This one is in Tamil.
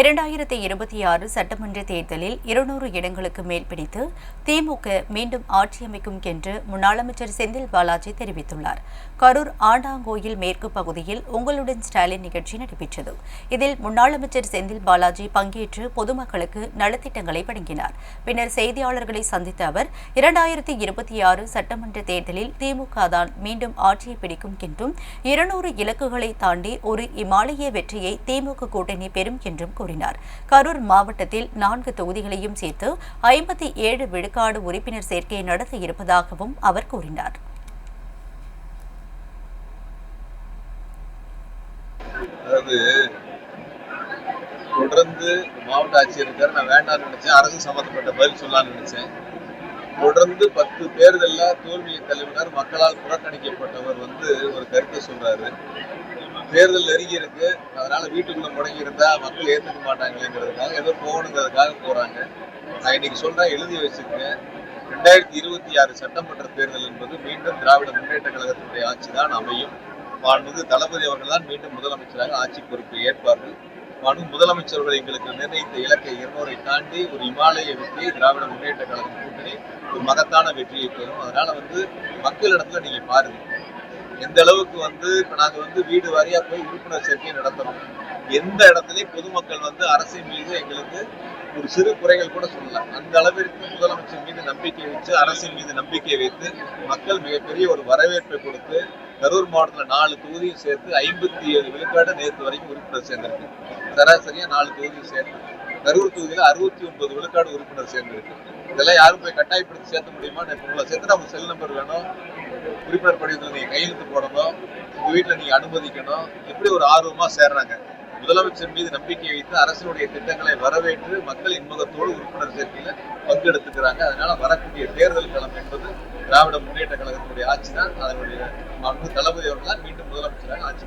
இரண்டாயிரத்தி இருபத்தி ஆறு சட்டமன்ற தேர்தலில் இருநூறு இடங்களுக்கு மேல் பிடித்து திமுக மீண்டும் ஆட்சியமைக்கும் என்று முன்னாள் அமைச்சர் செந்தில் பாலாஜி தெரிவித்துள்ளார். கரூர் ஆண்டாங்கோயில் மேற்கு பகுதியில் உங்களுடன் ஸ்டாலின் நிகழ்ச்சி நடைபெற்றது. இதில் முன்னாள் அமைச்சர் செந்தில் பாலாஜி பங்கேற்று பொதுமக்களுக்கு நலத்திட்டங்களை வழங்கினார். பின்னர் செய்தியாளர்களை சந்தித்த அவர் இரண்டாயிரத்தி இருபத்தி ஆறு சட்டமன்ற தேர்தலில் திமுக தான் மீண்டும் ஆட்சியை பிடிக்கும் என்றும் இருநூறு இலக்குகளை தாண்டி ஒரு இமாலய வெற்றியை திமுக கூட்டணி பெறும் என்றும் கூறினார். கரூர் மாவட்டத்தில் நான்கு தொகுதிகளையும் சேர்த்து ஐம்பத்தி ஏழு விழுக்காடு உறுப்பினர் சேர்க்கையை நடத்த இருப்பதாகவும் அவர் கூறினார். தொடர்ந்து மாவட்ட ஆட்சியர் இருக்காரு. நான் வேண்டாம்னு நினைச்சேன். அரசு சம்பந்தப்பட்ட பதில் சொல்லலாம்னு நினைச்சேன். தொடர்ந்து பத்து தேர்தலில் தோல்வியை தலைவினர் மக்களால் புறக்கணிக்கப்பட்டவர் வந்து ஒரு கருத்தை சொல்றாரு. தேர்தல் நெருங்கி இருக்கு. அதனால வீட்டுக்குள்ள முடங்கி இருந்தா மக்கள் ஏத்துக்க மாட்டாங்களேங்கிறதுக்காக ஏதோ போகணுங்கிறதுக்காக போறாங்க. நான் இன்னைக்கு சொல்றேன் எழுதி வச்சிருக்கேன். ரெண்டாயிரத்தி இருபத்தி ஆறு சட்டமன்ற தேர்தல் என்பது மீண்டும் திராவிட முன்னேற்ற கழகத்தினுடைய ஆட்சி தான் அமையும். மாண்புமிகு தளபதி அவர்கள் தான் மீண்டும் முதலமைச்சராக ஆட்சி பொறுப்பை ஏற்பார்கள். மாண்பு முதலமைச்சர்கள் எங்களுக்கு நிர்ணயித்த இலக்கை இருநூறை தாண்டி ஒரு இமாலய வெற்றியை திராவிட முன்னேற்ற கழகம் கூட்டணி ஒரு மகத்தான வெற்றியை பெறும். அதனால வந்து மக்களிடத்துல நீங்க பாருங்க. எந்த அளவுக்கு வந்து இப்போ நாங்கள் வந்து வீடு வாரியாக போய் உறுப்பினர் சேர்க்கையை நடத்துகிறோம் எந்த இடத்துலையும் பொதுமக்கள் வந்து அரசின் மீது எங்களுக்கு ஒரு சிறு குறைகள் கூட சொல்லலாம் அந்த அளவிற்கு முதலமைச்சர் மீது நம்பிக்கை வச்சு அரசின் மீது நம்பிக்கை வைத்து மக்கள் மிகப்பெரிய ஒரு வரவேற்பை கொடுத்து கரூர் மாவட்டத்தில் நாலு தொகுதியும் சேர்த்து ஐம்பத்தி ஏழு விழுக்காடு நேற்று வரைக்கும் உறுப்பினர் சேர்ந்திருக்கு. சராசரியாக நாலு தொகுதியும் சேர்த்து கரூர் தொகுதியில் அறுபத்தி ஒன்பது விழுக்காடு உறுப்பினர் சேர்ந்திருக்கு. இதெல்லாம் யாரும் போய் கட்டாயப்படுத்தி சேர்த்த முடியுமா? உங்களை சேர்த்து அவங்க செல் நம்பர் வேணும். உறுப்பினர் படிவத்தில் நீங்க கையெழுத்து போடணும். உங்க வீட்டில் நீங்க அனுமதிக்கணும். எப்படி ஒரு ஆர்வமா சேர்றாங்க. முதலமைச்சர் மீது நம்பிக்கை வைத்து அரசினுடைய திட்டங்களை வரவேற்று மக்கள் இன்முகத்தோடு உறுப்பினர் சேர்க்கையில பங்கெடுத்துக்கிறாங்க. அதனால வரக்கூடிய தேர்தல் களம் என்பது திராவிட முன்னேற்ற கழகத்தினுடைய ஆட்சி தான் அதனுடைய தளபதி அவர்கள் தான் மீண்டும் முதலமைச்சராக ஆட்சி